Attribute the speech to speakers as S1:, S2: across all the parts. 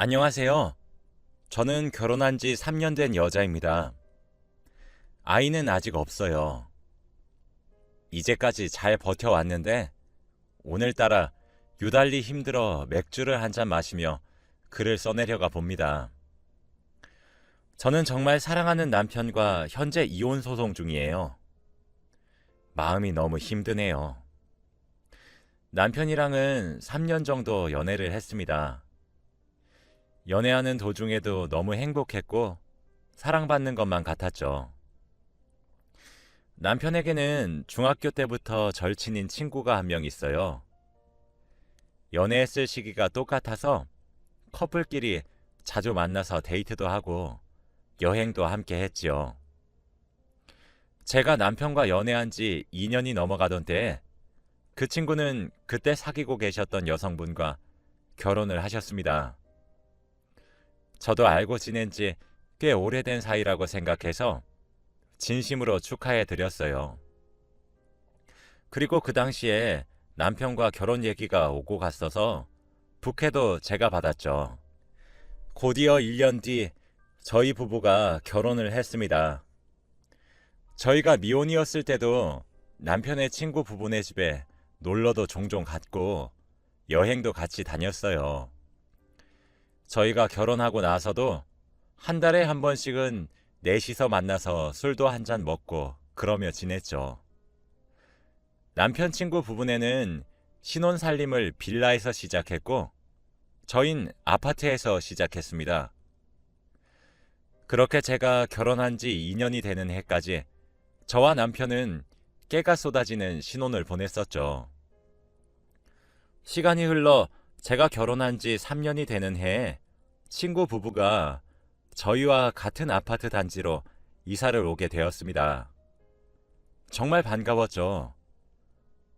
S1: 안녕하세요. 저는 결혼한 지 3년 된 여자입니다. 아이는 아직 없어요. 이제까지 잘 버텨왔는데, 오늘따라 유달리 힘들어 맥주를 한 잔 마시며 글을 써내려가 봅니다. 저는 정말 사랑하는 남편과 현재 이혼 소송 중이에요. 마음이 너무 힘드네요. 남편이랑은 3년 정도 연애를 했습니다. 연애하는 도중에도 너무 행복했고 사랑받는 것만 같았죠. 남편에게는 중학교 때부터 절친인 친구가 한 명 있어요. 연애했을 시기가 똑같아서 커플끼리 자주 만나서 데이트도 하고 여행도 함께 했지요. 제가 남편과 연애한 지 2년이 넘어가던 때에 그 친구는 그때 사귀고 계셨던 여성분과 결혼을 하셨습니다. 저도 알고 지낸 지 꽤 오래된 사이라고 생각해서 진심으로 축하해 드렸어요. 그리고 그 당시에 남편과 결혼 얘기가 오고 갔어서 부케도 제가 받았죠. 곧이어 1년 뒤 저희 부부가 결혼을 했습니다. 저희가 미혼이었을 때도 남편의 친구 부부네 집에 놀러도 종종 갔고 여행도 같이 다녔어요. 저희가 결혼하고 나서도 한 달에 한 번씩은 넷이서 만나서 술도 한 잔 먹고 그러며 지냈죠. 남편 친구 부부네는 신혼 살림을 빌라에서 시작했고 저흰 아파트에서 시작했습니다. 그렇게 제가 결혼한 지 2년이 되는 해까지 저와 남편은 깨가 쏟아지는 신혼을 보냈었죠. 시간이 흘러 제가 결혼한 지 3년이 되는 해에 친구 부부가 저희와 같은 아파트 단지로 이사를 오게 되었습니다. 정말 반가웠죠.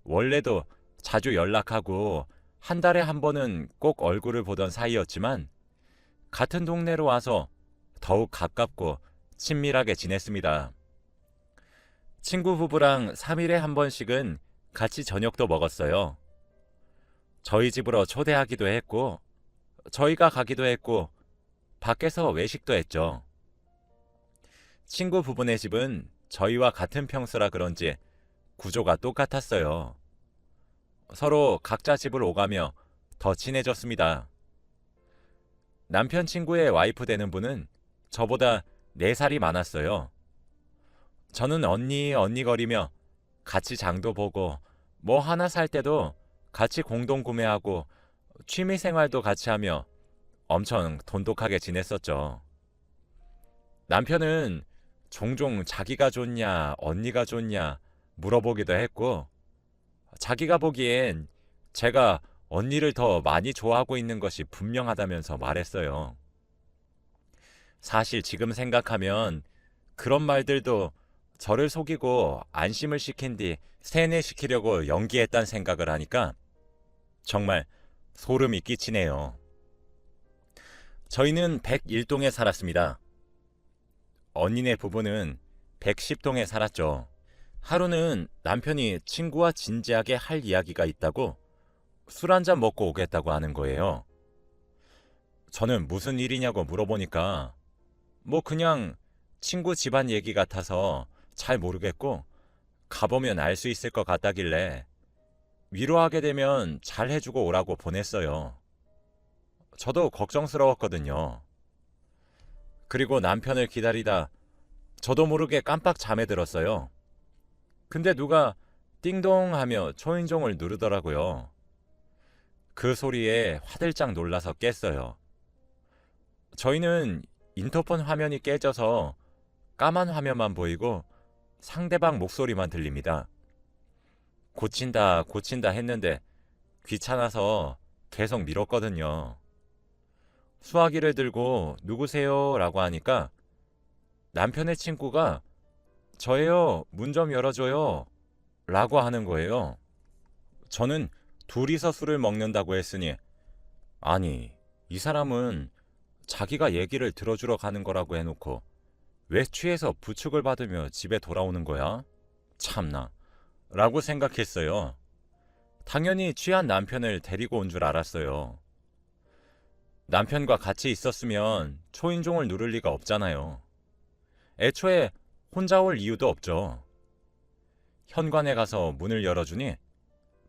S1: 원래도 자주 연락하고 한 달에 한 번은 꼭 얼굴을 보던 사이였지만 같은 동네로 와서 더욱 가깝고 친밀하게 지냈습니다. 친구 부부랑 3일에 한 번씩은 같이 저녁도 먹었어요. 저희 집으로 초대하기도 했고, 저희가 가기도 했고, 밖에서 외식도 했죠. 친구 부부네 집은 저희와 같은 평수라 그런지 구조가 똑같았어요. 서로 각자 집을 오가며 더 친해졌습니다. 남편 친구의 와이프 되는 분은 저보다 4살이 많았어요. 저는 언니, 언니 거리며 같이 장도 보고 뭐 하나 살 때도 같이 공동 구매하고 취미 생활도 같이 하며 엄청 돈독하게 지냈었죠. 남편은 종종 자기가 좋냐, 언니가 좋냐 물어보기도 했고, 자기가 보기엔 제가 언니를 더 많이 좋아하고 있는 것이 분명하다면서 말했어요. 사실 지금 생각하면 그런 말들도 저를 속이고 안심을 시킨 뒤 세뇌시키려고 연기했단 생각을 하니까 정말 소름이 끼치네요. 저희는 101동에 살았습니다. 언니네 부부는 110동에 살았죠. 하루는 남편이 친구와 진지하게 할 이야기가 있다고 술 한 잔 먹고 오겠다고 하는 거예요. 저는 무슨 일이냐고 물어보니까 뭐 그냥 친구 집안 얘기 같아서 잘 모르겠고 가보면 알 수 있을 것 같다길래 위로하게 되면 잘 해주고 오라고 보냈어요. 저도 걱정스러웠거든요. 그리고 남편을 기다리다 저도 모르게 깜빡 잠에 들었어요. 근데 누가 띵동 하며 초인종을 누르더라고요. 그 소리에 화들짝 놀라서 깼어요. 저희는 인터폰 화면이 깨져서 까만 화면만 보이고 상대방 목소리만 들립니다. 고친다, 고친다 했는데 귀찮아서 계속 미뤘거든요. 수화기를 들고 누구세요? 라고 하니까 남편의 친구가 저예요. 문 좀 열어줘요. 라고 하는 거예요. 저는 둘이서 술을 먹는다고 했으니 아니, 이 사람은 자기가 얘기를 들어주러 가는 거라고 해놓고 왜 취해서 부축을 받으며 집에 돌아오는 거야? 참나. 라고 생각했어요. 당연히 취한 남편을 데리고 온 줄 알았어요. 남편과 같이 있었으면 초인종을 누를 리가 없잖아요. 애초에 혼자 올 이유도 없죠. 현관에 가서 문을 열어주니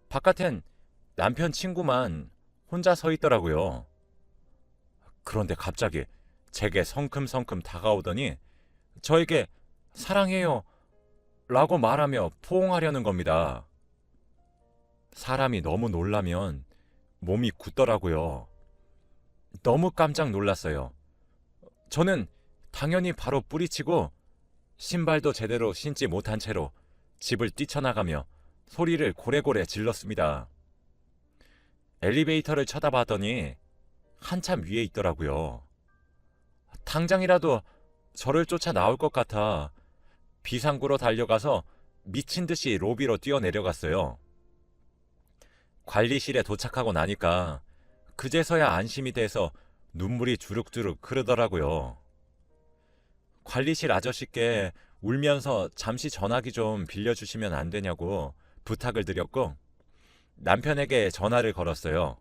S1: 바깥엔 남편 친구만 혼자 서 있더라고요. 그런데 갑자기 제게 성큼성큼 다가오더니 저에게 사랑해요 라고 말하며 포옹하려는 겁니다. 사람이 너무 놀라면 몸이 굳더라고요. 너무 깜짝 놀랐어요. 저는 당연히 바로 뿌리치고 신발도 제대로 신지 못한 채로 집을 뛰쳐나가며 소리를 고래고래 질렀습니다. 엘리베이터를 쳐다봤더니 한참 위에 있더라고요. 당장이라도 저를 쫓아 나올 것 같아 비상구로 달려가서 미친 듯이 로비로 뛰어내려갔어요. 관리실에 도착하고 나니까 그제서야 안심이 돼서 눈물이 주룩주룩 흐르더라고요. 관리실 아저씨께 울면서 잠시 전화기 좀 빌려주시면 안 되냐고 부탁을 드렸고 남편에게 전화를 걸었어요.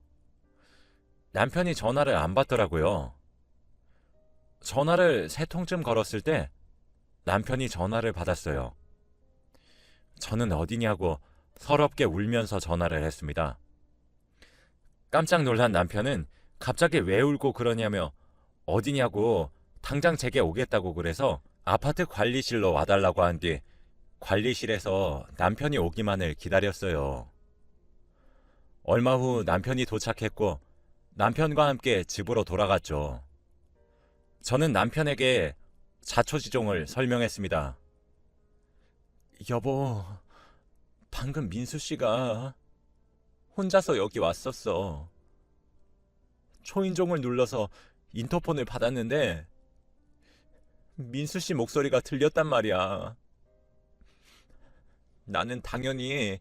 S1: 남편이 전화를 안 받더라고요. 전화를 세 통쯤 걸었을 때 남편이 전화를 받았어요. 저는 어디냐고 서럽게 울면서 전화를 했습니다. 깜짝 놀란 남편은 갑자기 왜 울고 그러냐며 어디냐고 당장 제게 오겠다고 그래서 아파트 관리실로 와달라고 한 뒤 관리실에서 남편이 오기만을 기다렸어요. 얼마 후 남편이 도착했고 남편과 함께 집으로 돌아갔죠. 저는 남편에게 자초지종을 설명했습니다. 여보, 방금 민수 씨가 혼자서 여기 왔었어. 초인종을 눌러서 인터폰을 받았는데 민수 씨 목소리가 들렸단 말이야. 나는 당연히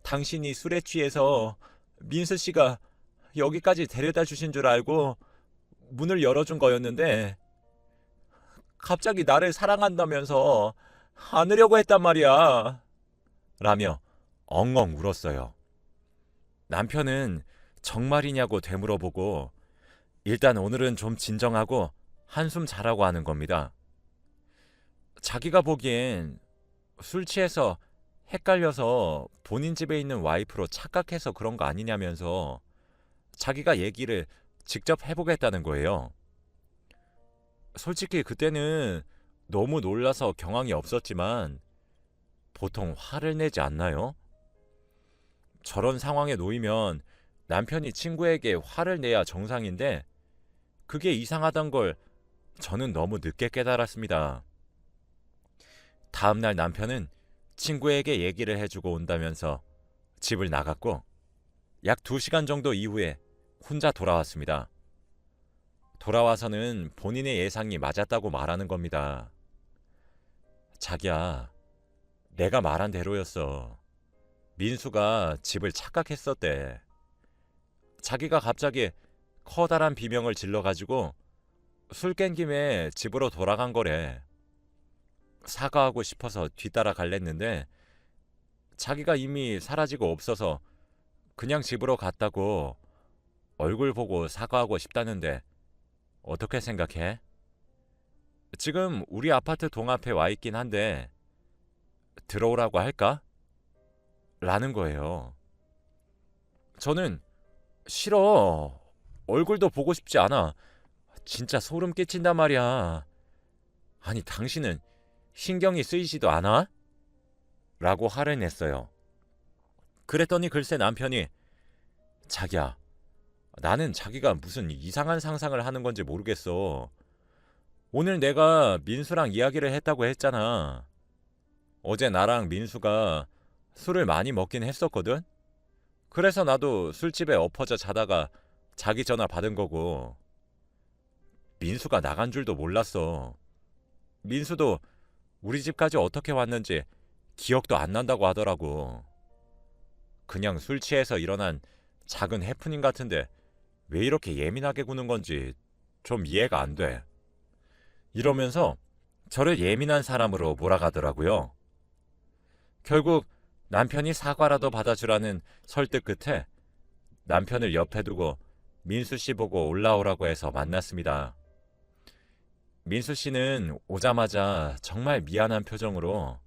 S1: 당신이 술에 취해서 민수 씨가 여기까지 데려다 주신 줄 알고 문을 열어준 거였는데 갑자기 나를 사랑한다면서 안으려고 했단 말이야. 라며 엉엉 울었어요. 남편은 정말이냐고 되물어보고 일단 오늘은 좀 진정하고 한숨 자라고 하는 겁니다. 자기가 보기엔 술 취해서 헷갈려서 본인 집에 있는 와이프로 착각해서 그런 거 아니냐면서 자기가 얘기를 직접 해보겠다는 거예요. 솔직히 그때는 너무 놀라서 경황이 없었지만 보통 화를 내지 않나요? 저런 상황에 놓이면 남편이 친구에게 화를 내야 정상인데 그게 이상하단 걸 저는 너무 늦게 깨달았습니다. 다음날 남편은 친구에게 얘기를 해주고 온다면서 집을 나갔고 약 2시간 정도 이후에 혼자 돌아왔습니다. 돌아와서는 본인의 예상이 맞았다고 말하는 겁니다. 자기야, 내가 말한 대로였어. 민수가 집을 착각했었대. 자기가 갑자기 커다란 비명을 질러가지고 술 깬 김에 집으로 돌아간 거래. 사과하고 싶어서 뒤따라 갈랬는데 자기가 이미 사라지고 없어서 그냥 집으로 갔다고 얼굴 보고 사과하고 싶다는데 어떻게 생각해? 지금 우리 아파트 동 앞에 와 있긴 한데 들어오라고 할까? 라는 거예요. 저는 싫어. 얼굴도 보고 싶지 않아. 진짜 소름 끼친단 말이야. 아니, 당신은 신경이 쓰이지도 않아? 라고 화를 냈어요. 그랬더니 글쎄 남편이 자기야, 나는 자기가 무슨 이상한 상상을 하는 건지 모르겠어. 오늘 내가 민수랑 이야기를 했다고 했잖아. 어제 나랑 민수가 술을 많이 먹긴 했었거든? 그래서 나도 술집에 엎어져 자다가 자기 전화 받은 거고. 민수가 나간 줄도 몰랐어. 민수도 우리 집까지 어떻게 왔는지 기억도 안 난다고 하더라고. 그냥 술 취해서 일어난 작은 해프닝 같은데 왜 이렇게 예민하게 구는 건지 좀 이해가 안 돼. 이러면서 저를 예민한 사람으로 몰아가더라고요. 결국 남편이 사과라도 받아주라는 설득 끝에 남편을 옆에 두고 민수 씨 보고 올라오라고 해서 만났습니다. 민수 씨는 오자마자 정말 미안한 표정으로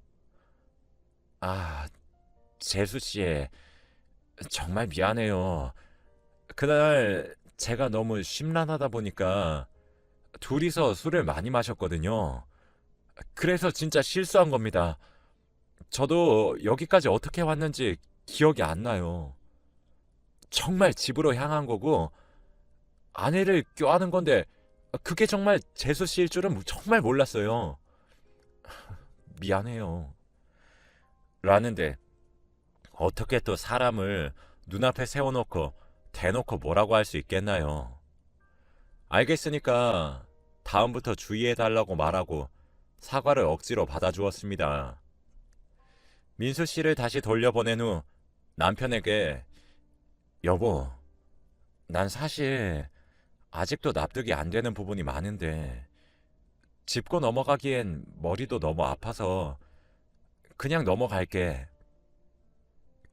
S1: 아, 재수 씨 정말 미안해요. 그날 제가 너무 심란하다 보니까 둘이서 술을 많이 마셨거든요. 그래서 진짜 실수한 겁니다. 저도 여기까지 어떻게 왔는지 기억이 안 나요. 정말 집으로 향한 거고 아내를 껴안은 건데 그게 정말 재수 씨일 줄은 정말 몰랐어요. 미안해요. 라는데 어떻게 또 사람을 눈앞에 세워놓고 대놓고 뭐라고 할 수 있겠나요? 알겠으니까 다음부터 주의해달라고 말하고 사과를 억지로 받아주었습니다. 민수 씨를 다시 돌려보낸 후 남편에게 여보, 난 사실 아직도 납득이 안 되는 부분이 많은데 짚고 넘어가기엔 머리도 너무 아파서 그냥 넘어갈게.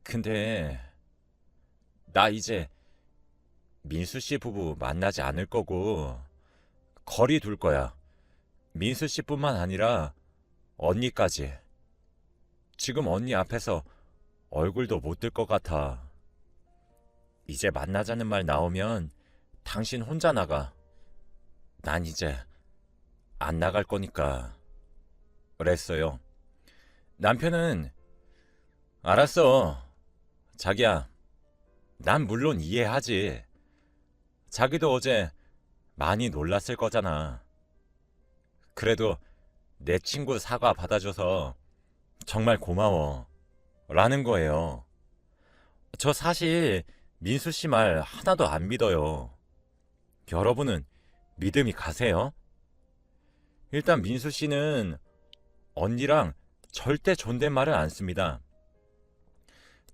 S1: 근데 나 이제 민수 씨 부부 만나지 않을 거고 거리 둘 거야. 민수 씨뿐만 아니라 언니까지. 지금 언니 앞에서 얼굴도 못 들 것 같아. 이제 만나자는 말 나오면 당신 혼자 나가. 난 이제 안 나갈 거니까. 그랬어요. 남편은 알았어. 자기야. 난 물론 이해하지. 자기도 어제 많이 놀랐을 거잖아. 그래도 내 친구 사과 받아줘서 정말 고마워. 라는 거예요. 저 사실 민수 씨 말 하나도 안 믿어요. 여러분은 믿음이 가세요? 일단 민수 씨는 언니랑 절대 존댓말을 안 씁니다.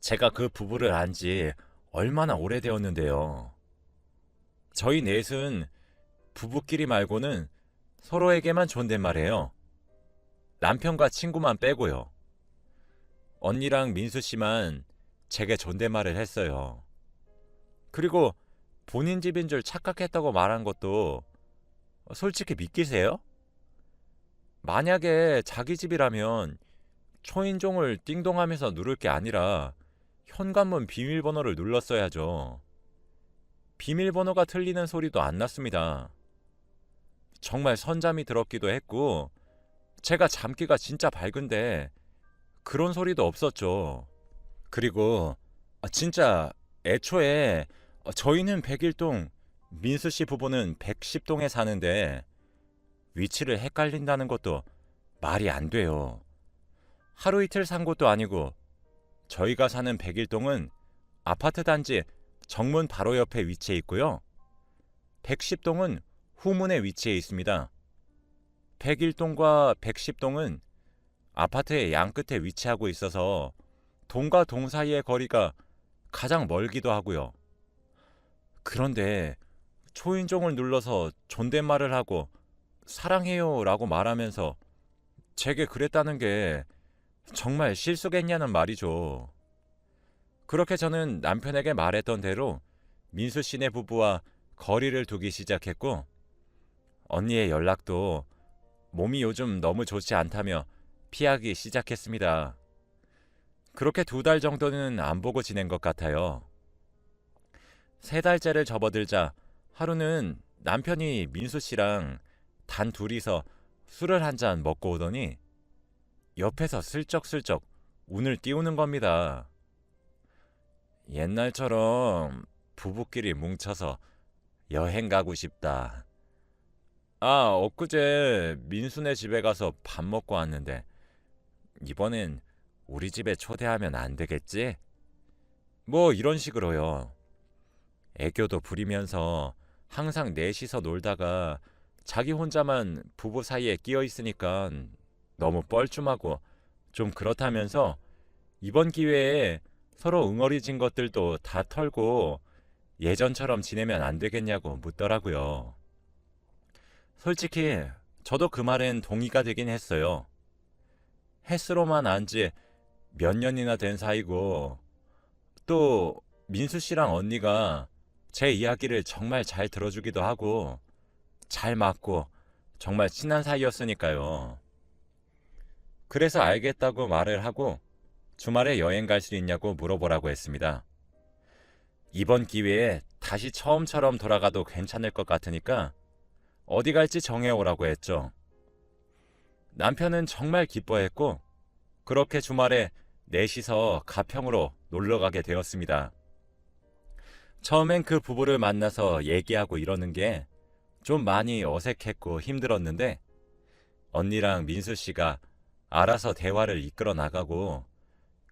S1: 제가 그 부부를 안 지 얼마나 오래되었는데요. 저희 넷은 부부끼리 말고는 서로에게만 존댓말해요. 남편과 친구만 빼고요. 언니랑 민수 씨만 제게 존댓말을 했어요. 그리고 본인 집인 줄 착각했다고 말한 것도 솔직히 믿기세요? 만약에 자기 집이라면 초인종을 띵동하면서 누를 게 아니라 현관문 비밀번호를 눌렀어야죠. 비밀번호가 틀리는 소리도 안 났습니다. 정말 선잠이 들었기도 했고, 제가 잠기가 진짜 밝은데 그런 소리도 없었죠. 그리고 아, 진짜 애초에 저희는 101동, 민수 씨 부부는 110동에 사는데 위치를 헷갈린다는 것도 말이 안 돼요. 하루 이틀 산 곳도 아니고 저희가 사는 101동은 아파트 단지 정문 바로 옆에 위치해 있고요. 110동은 후문에 위치해 있습니다. 101동과 110동은 아파트의 양끝에 위치하고 있어서 동과 동 사이의 거리가 가장 멀기도 하고요. 그런데 초인종을 눌러서 존댓말을 하고 사랑해요 라고 말하면서 제게 그랬다는 게 정말 실수겠냐는 말이죠. 그렇게 저는 남편에게 말했던 대로 민수 씨네 부부와 거리를 두기 시작했고 언니의 연락도 몸이 요즘 너무 좋지 않다며 피하기 시작했습니다. 그렇게 두 달 정도는 안 보고 지낸 것 같아요. 세 달째를 접어들자 하루는 남편이 민수 씨랑 단 둘이서 술을 한 잔 먹고 오더니 옆에서 슬쩍슬쩍 운을 띄우는 겁니다. 옛날처럼 부부끼리 뭉쳐서 여행 가고 싶다. 아, 엊그제 민수네 집에 가서 밥 먹고 왔는데 이번엔 우리 집에 초대하면 안 되겠지? 뭐 이런 식으로요. 애교도 부리면서 항상 넷이서 놀다가 자기 혼자만 부부 사이에 끼어 있으니까 너무 뻘쭘하고 좀 그렇다면서 이번 기회에 서로 응어리진 것들도 다 털고 예전처럼 지내면 안 되겠냐고 묻더라고요. 솔직히 저도 그 말엔 동의가 되긴 했어요. 햇스로만 안 지 몇 년이나 된 사이고 또 민수 씨랑 언니가 제 이야기를 정말 잘 들어주기도 하고 잘 맞고 정말 친한 사이였으니까요. 그래서 알겠다고 말을 하고 주말에 여행 갈 수 있냐고 물어보라고 했습니다. 이번 기회에 다시 처음처럼 돌아가도 괜찮을 것 같으니까 어디 갈지 정해오라고 했죠. 남편은 정말 기뻐했고 그렇게 주말에 넷이서 가평으로 놀러 가게 되었습니다. 처음엔 그 부부를 만나서 얘기하고 이러는 게 좀 많이 어색했고 힘들었는데 언니랑 민수 씨가 알아서 대화를 이끌어 나가고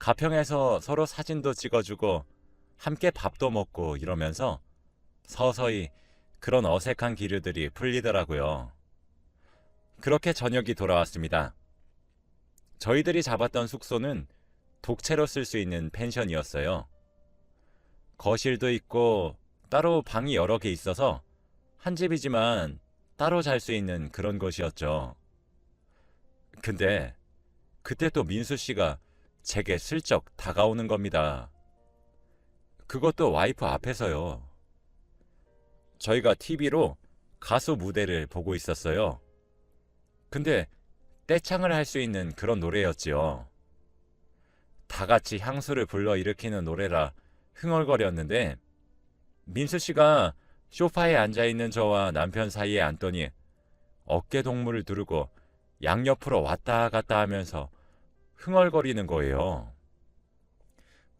S1: 가평에서 서로 사진도 찍어주고 함께 밥도 먹고 이러면서 서서히 그런 어색한 기류들이 풀리더라고요. 그렇게 저녁이 돌아왔습니다. 저희들이 잡았던 숙소는 독채로 쓸 수 있는 펜션이었어요. 거실도 있고 따로 방이 여러 개 있어서 한 집이지만 따로 잘 수 있는 그런 곳이었죠. 근데 그때 또 민수 씨가 제게 슬쩍 다가오는 겁니다. 그것도 와이프 앞에서요. 저희가 TV로 가수 무대를 보고 있었어요. 근데 떼창을 할 수 있는 그런 노래였지요. 다 같이 향수를 불러 일으키는 노래라 흥얼거렸는데 민수 씨가 소파에 앉아 있는 저와 남편 사이에 앉더니 어깨 동무를 두르고 양옆으로 왔다 갔다 하면서 흥얼거리는 거예요.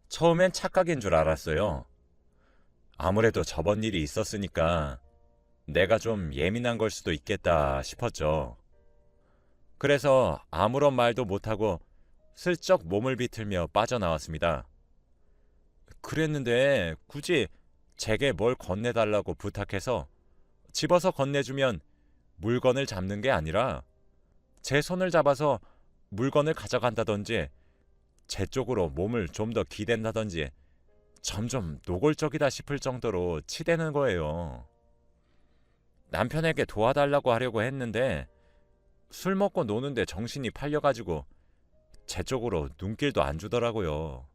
S1: 처음엔 착각인 줄 알았어요. 아무래도 저번 일이 있었으니까 내가 좀 예민한 걸 수도 있겠다 싶었죠. 그래서 아무런 말도 못하고 슬쩍 몸을 비틀며 빠져나왔습니다. 그랬는데 굳이 제게 뭘 건네달라고 부탁해서 집어서 건네주면 물건을 잡는 게 아니라 제 손을 잡아서 물건을 가져간다든지 제 쪽으로 몸을 좀 더 기댄다든지 점점 노골적이다 싶을 정도로 치대는 거예요. 남편에게 도와달라고 하려고 했는데 술 먹고 노는데 정신이 팔려가지고 제 쪽으로 눈길도 안 주더라고요.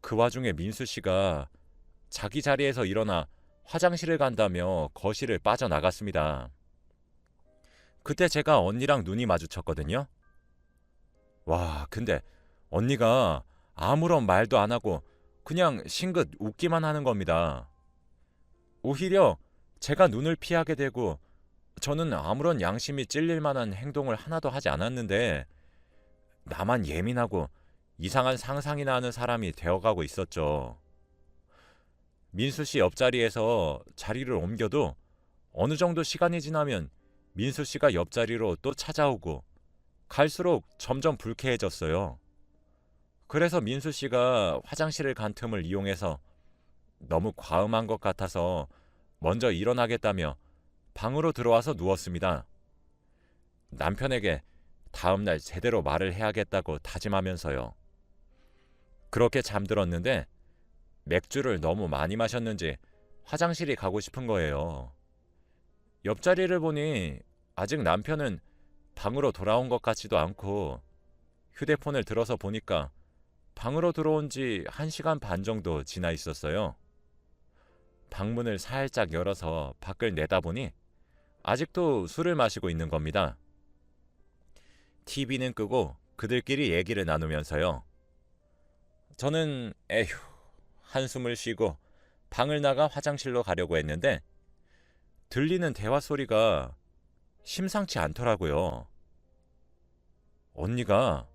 S1: 그 와중에 민수 씨가 자기 자리에서 일어나 화장실을 간다며 거실을 빠져나갔습니다. 그때 제가 언니랑 눈이 마주쳤거든요. 와, 근데 언니가 아무런 말도 안 하고 그냥 싱긋 웃기만 하는 겁니다. 오히려 제가 눈을 피하게 되고 저는 아무런 양심이 찔릴 만한 행동을 하나도 하지 않았는데 나만 예민하고 이상한 상상이나 하는 사람이 되어가고 있었죠. 민수 씨 옆자리에서 자리를 옮겨도 어느 정도 시간이 지나면 민수 씨가 옆자리로 또 찾아오고 갈수록 점점 불쾌해졌어요. 그래서 민수 씨가 화장실을 간 틈을 이용해서 너무 과음한 것 같아서 먼저 일어나겠다며 방으로 들어와서 누웠습니다. 남편에게 다음날 제대로 말을 해야겠다고 다짐하면서요. 그렇게 잠들었는데 맥주를 너무 많이 마셨는지 화장실이 가고 싶은 거예요. 옆자리를 보니 아직 남편은 방으로 돌아온 것 같지도 않고 휴대폰을 들어서 보니까 방으로 들어온 지 1시간 반 정도 지나 있었어요. 방문을 살짝 열어서 밖을 내다보니 아직도 술을 마시고 있는 겁니다. TV는 끄고 그들끼리 얘기를 나누면서요. 저는 에휴 한숨을 쉬고 방을 나가 화장실로 가려고 했는데 들리는 대화 소리가 심상치 않더라고요. 언니가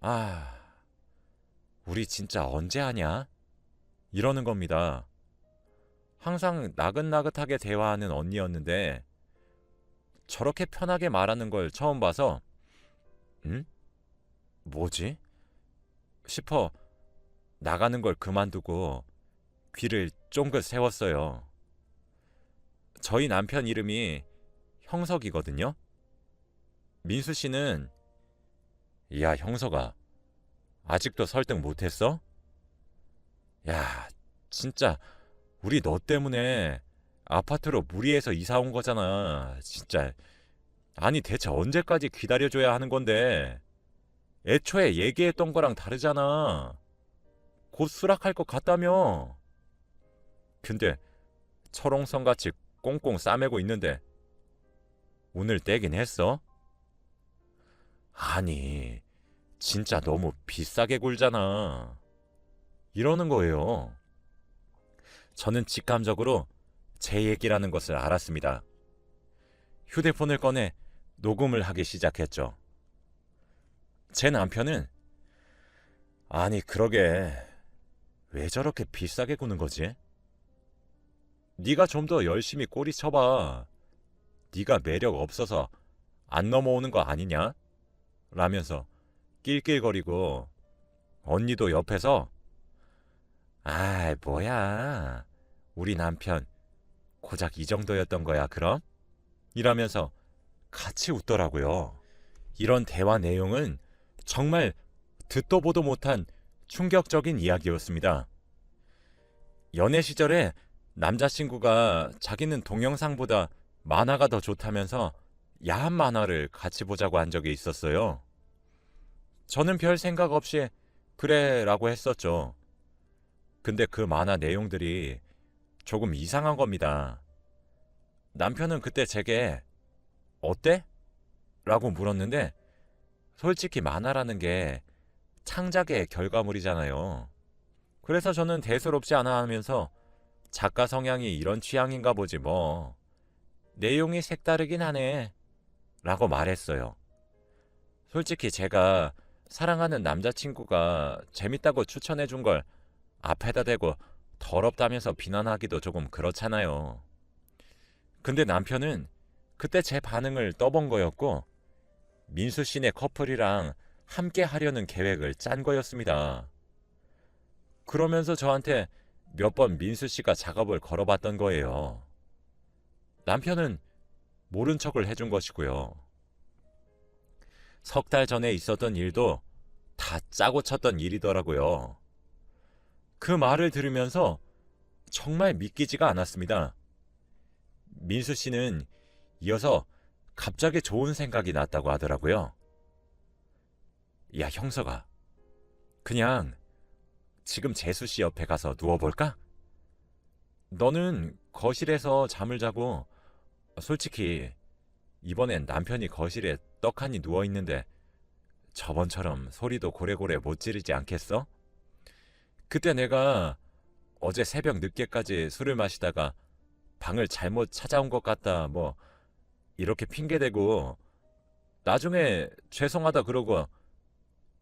S1: 아 우리 진짜 언제 하냐? 이러는 겁니다. 항상 나긋나긋하게 대화하는 언니였는데 저렇게 편하게 말하는 걸 처음 봐서 응? 뭐지? 싶어 나가는 걸 그만두고 귀를 쫑긋 세웠어요. 저희 남편 이름이 형석이거든요. 민수 씨는 야 형석아 아직도 설득 못 했어? 야 진짜 우리 너 때문에 아파트로 무리해서 이사 온 거잖아. 진짜 아니 대체 언제까지 기다려줘야 하는 건데 애초에 얘기했던 거랑 다르잖아. 곧 수락할 것 같다며. 근데 철옹성 같이 꽁꽁 싸매고 있는데 오늘 떼긴 했어? 아니, 진짜 너무 비싸게 굴잖아. 이러는 거예요. 저는 직감적으로 제 얘기라는 것을 알았습니다. 휴대폰을 꺼내 녹음을 하기 시작했죠. 제 남편은 아니 그러게 왜 저렇게 비싸게 구는 거지? 네가 좀 더 열심히 꼬리 쳐봐. 네가 매력 없어서 안 넘어오는 거 아니냐? 라면서 낄낄거리고 언니도 옆에서 아이 뭐야 우리 남편 고작 이 정도였던 거야 그럼? 이라면서 같이 웃더라고요. 이런 대화 내용은 정말 듣도 보도 못한 충격적인 이야기였습니다. 연애 시절에 남자친구가 자기는 동영상보다 만화가 더 좋다면서 야한 만화를 같이 보자고 한 적이 있었어요. 저는 별 생각 없이 그래 라고 했었죠. 근데 그 만화 내용들이 조금 이상한 겁니다. 남편은 그때 제게 어때? 라고 물었는데 솔직히 만화라는 게 창작의 결과물이잖아요. 그래서 저는 대수롭지 않아 하면서 작가 성향이 이런 취향인가 보지 뭐. 내용이 색다르긴 하네. 라고 말했어요. 솔직히 제가 사랑하는 남자친구가 재밌다고 추천해 준 걸 앞에다 대고 더럽다면서 비난하기도 조금 그렇잖아요. 근데 남편은 그때 제 반응을 떠본 거였고 민수 씨네 커플이랑 함께 하려는 계획을 짠 거였습니다. 그러면서 저한테 몇 번 민수 씨가 작업을 걸어봤던 거예요. 남편은 모른 척을 해준 것이고요. 석 달 전에 있었던 일도 다 짜고 쳤던 일이더라고요. 그 말을 들으면서 정말 믿기지가 않았습니다. 민수 씨는 이어서 갑자기 좋은 생각이 났다고 하더라고요. 야, 형서가. 그냥 지금 재수 씨 옆에 가서 누워볼까? 너는 거실에서 잠을 자고 솔직히 이번엔 남편이 거실에 떡하니 누워 있는데 저번처럼 소리도 고래고래 못 지르지 않겠어? 그때 내가 어제 새벽 늦게까지 술을 마시다가 방을 잘못 찾아온 것 같다 뭐 이렇게 핑계대고 나중에 죄송하다 그러고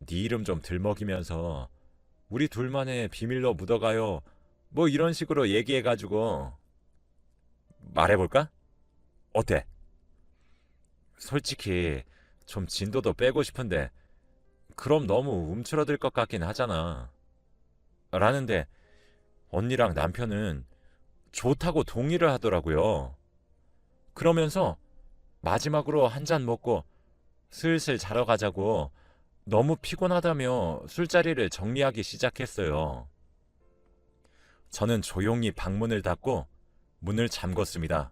S1: 네 이름 좀 들먹이면서 우리 둘만의 비밀로 묻어가요 뭐 이런 식으로 얘기해가지고 말해볼까? 어때? 솔직히 좀 진도도 빼고 싶은데 그럼 너무 움츠러들 것 같긴 하잖아. 라는데 언니랑 남편은 좋다고 동의를 하더라고요. 그러면서 마지막으로 한 잔 먹고 슬슬 자러 가자고 너무 피곤하다며 술자리를 정리하기 시작했어요. 저는 조용히 방문을 닫고 문을 잠궜습니다.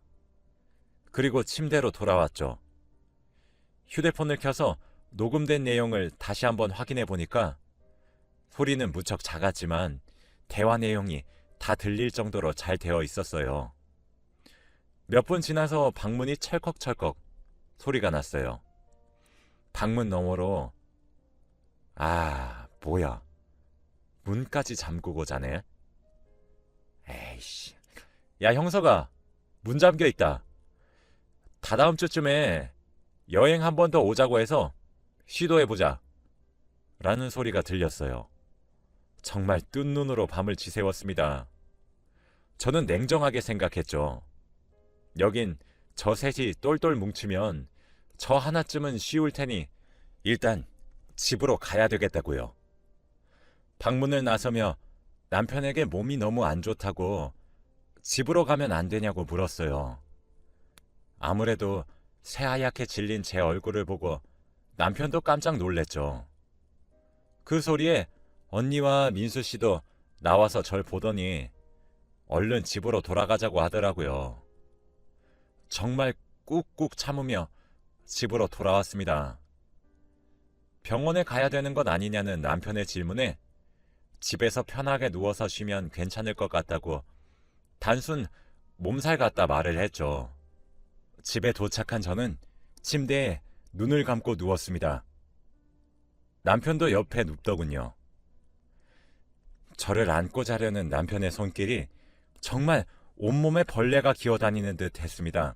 S1: 그리고 침대로 돌아왔죠. 휴대폰을 켜서 녹음된 내용을 다시 한번 확인해 보니까 소리는 무척 작았지만 대화 내용이 다 들릴 정도로 잘 되어 있었어요. 몇 분 지나서 방문이 철컥철컥 소리가 났어요. 방문 너머로 아, 뭐야. 문까지 잠그고 자네. 에이씨. 야, 형서가 문 잠겨 있다. 다다음 주쯤에 여행 한 번 더 오자고 해서 시도해보자. 라는 소리가 들렸어요. 정말 뜬 눈으로 밤을 지새웠습니다. 저는 냉정하게 생각했죠. 여긴 저 셋이 똘똘 뭉치면 저 하나쯤은 쉬울 테니 일단 집으로 가야 되겠다고요. 방문을 나서며 남편에게 몸이 너무 안 좋다고 집으로 가면 안 되냐고 물었어요. 아무래도 새하얗게 질린 제 얼굴을 보고 남편도 깜짝 놀랬죠. 그 소리에 언니와 민수 씨도 나와서 절 보더니 얼른 집으로 돌아가자고 하더라고요. 정말 꾹꾹 참으며 집으로 돌아왔습니다. 병원에 가야 되는 것 아니냐는 남편의 질문에 집에서 편하게 누워서 쉬면 괜찮을 것 같다고 단순 몸살 같다 말을 했죠. 집에 도착한 저는 침대에 눈을 감고 누웠습니다. 남편도 옆에 눕더군요. 저를 안고 자려는 남편의 손길이 정말 온몸에 벌레가 기어다니는 듯 했습니다.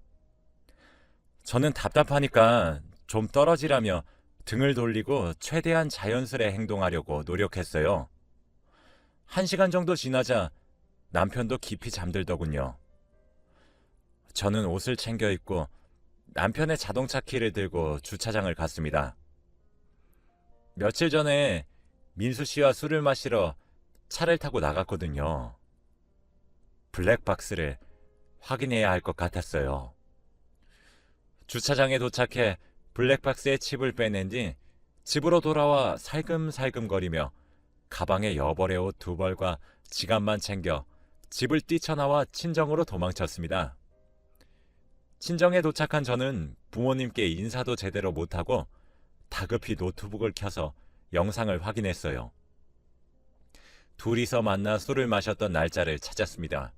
S1: 저는 답답하니까 좀 떨어지라며 등을 돌리고 최대한 자연스레 행동하려고 노력했어요. 한 시간 정도 지나자 남편도 깊이 잠들더군요. 저는 옷을 챙겨 입고 남편의 자동차 키를 들고 주차장을 갔습니다. 며칠 전에 민수 씨와 술을 마시러 차를 타고 나갔거든요. 블랙박스를 확인해야 할 것 같았어요. 주차장에 도착해 블랙박스에 칩을 빼낸 뒤 집으로 돌아와 살금살금 거리며 가방에 여벌의 옷 두 벌과 지갑만 챙겨 집을 뛰쳐나와 친정으로 도망쳤습니다. 친정에 도착한 저는 부모님께 인사도 제대로 못하고 다급히 노트북을 켜서 영상을 확인했어요. 둘이서 만나 술을 마셨던 날짜를 찾았습니다.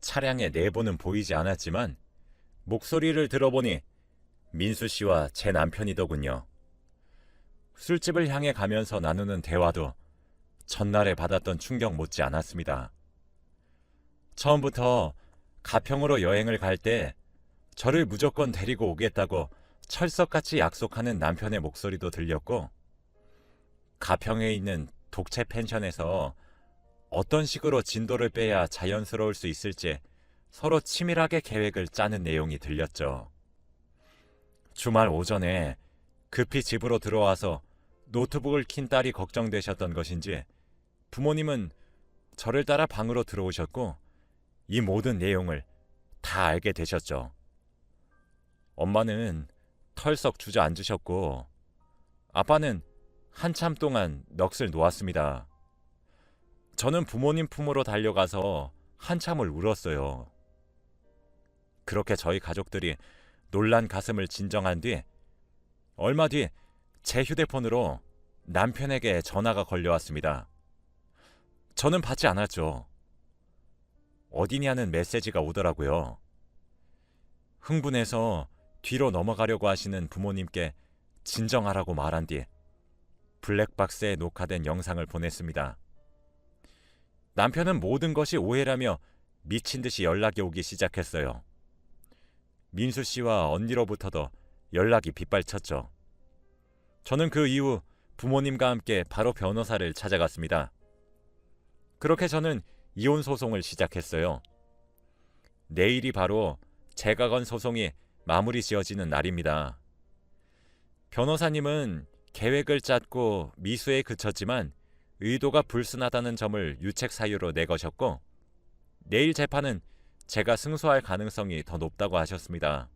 S1: 차량의 내부는 보이지 않았지만 목소리를 들어보니 민수 씨와 제 남편이더군요. 술집을 향해 가면서 나누는 대화도 전날에 받았던 충격 못지 않았습니다. 처음부터 가평으로 여행을 갈때 저를 무조건 데리고 오겠다고 철석같이 약속하는 남편의 목소리도 들렸고 가평에 있는 독채 펜션에서 어떤 식으로 진도를 빼야 자연스러울 수 있을지 서로 치밀하게 계획을 짜는 내용이 들렸죠. 주말 오전에 급히 집으로 들어와서 노트북을 킨 딸이 걱정되셨던 것인지 부모님은 저를 따라 방으로 들어오셨고 이 모든 내용을 다 알게 되셨죠. 엄마는 털썩 주저앉으셨고 아빠는 한참 동안 넋을 놓았습니다. 저는 부모님 품으로 달려가서 한참을 울었어요. 그렇게 저희 가족들이 놀란 가슴을 진정한 뒤 얼마 뒤 제 휴대폰으로 남편에게 전화가 걸려왔습니다. 저는 받지 않았죠. 어디냐는 메시지가 오더라고요. 흥분해서 뒤로 넘어가려고 하시는 부모님께 진정하라고 말한 뒤 블랙박스에 녹화된 영상을 보냈습니다. 남편은 모든 것이 오해라며 미친 듯이 연락이 오기 시작했어요. 민수 씨와 언니로부터도 연락이 빗발쳤죠. 저는 그 이후 부모님과 함께 바로 변호사를 찾아갔습니다. 그렇게 저는 이혼 소송을 시작했어요. 내일이 바로 제가 건 소송이 마무리 지어지는 날입니다. 변호사님은 계획을 짰고 미수에 그쳤지만 의도가 불순하다는 점을 유책 사유로 내거셨고 내일 재판은 제가 승소할 가능성이 더 높다고 하셨습니다.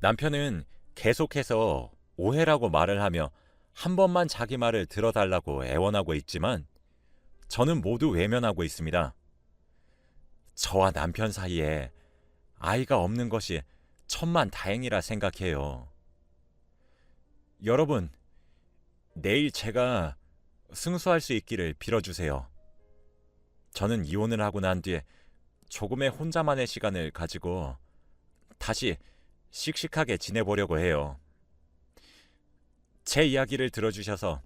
S1: 남편은 계속해서 오해라고 말을 하며 한 번만 자기 말을 들어달라고 애원하고 있지만 저는 모두 외면하고 있습니다. 저와 남편 사이에 아이가 없는 것이 천만 다행이라 생각해요. 여러분, 내일 제가 승소할 수 있기를 빌어주세요. 저는 이혼을 하고 난 뒤에 조금의 혼자만의 시간을 가지고 다시 씩씩하게 지내보려고 해요. 제 이야기를 들어주셔서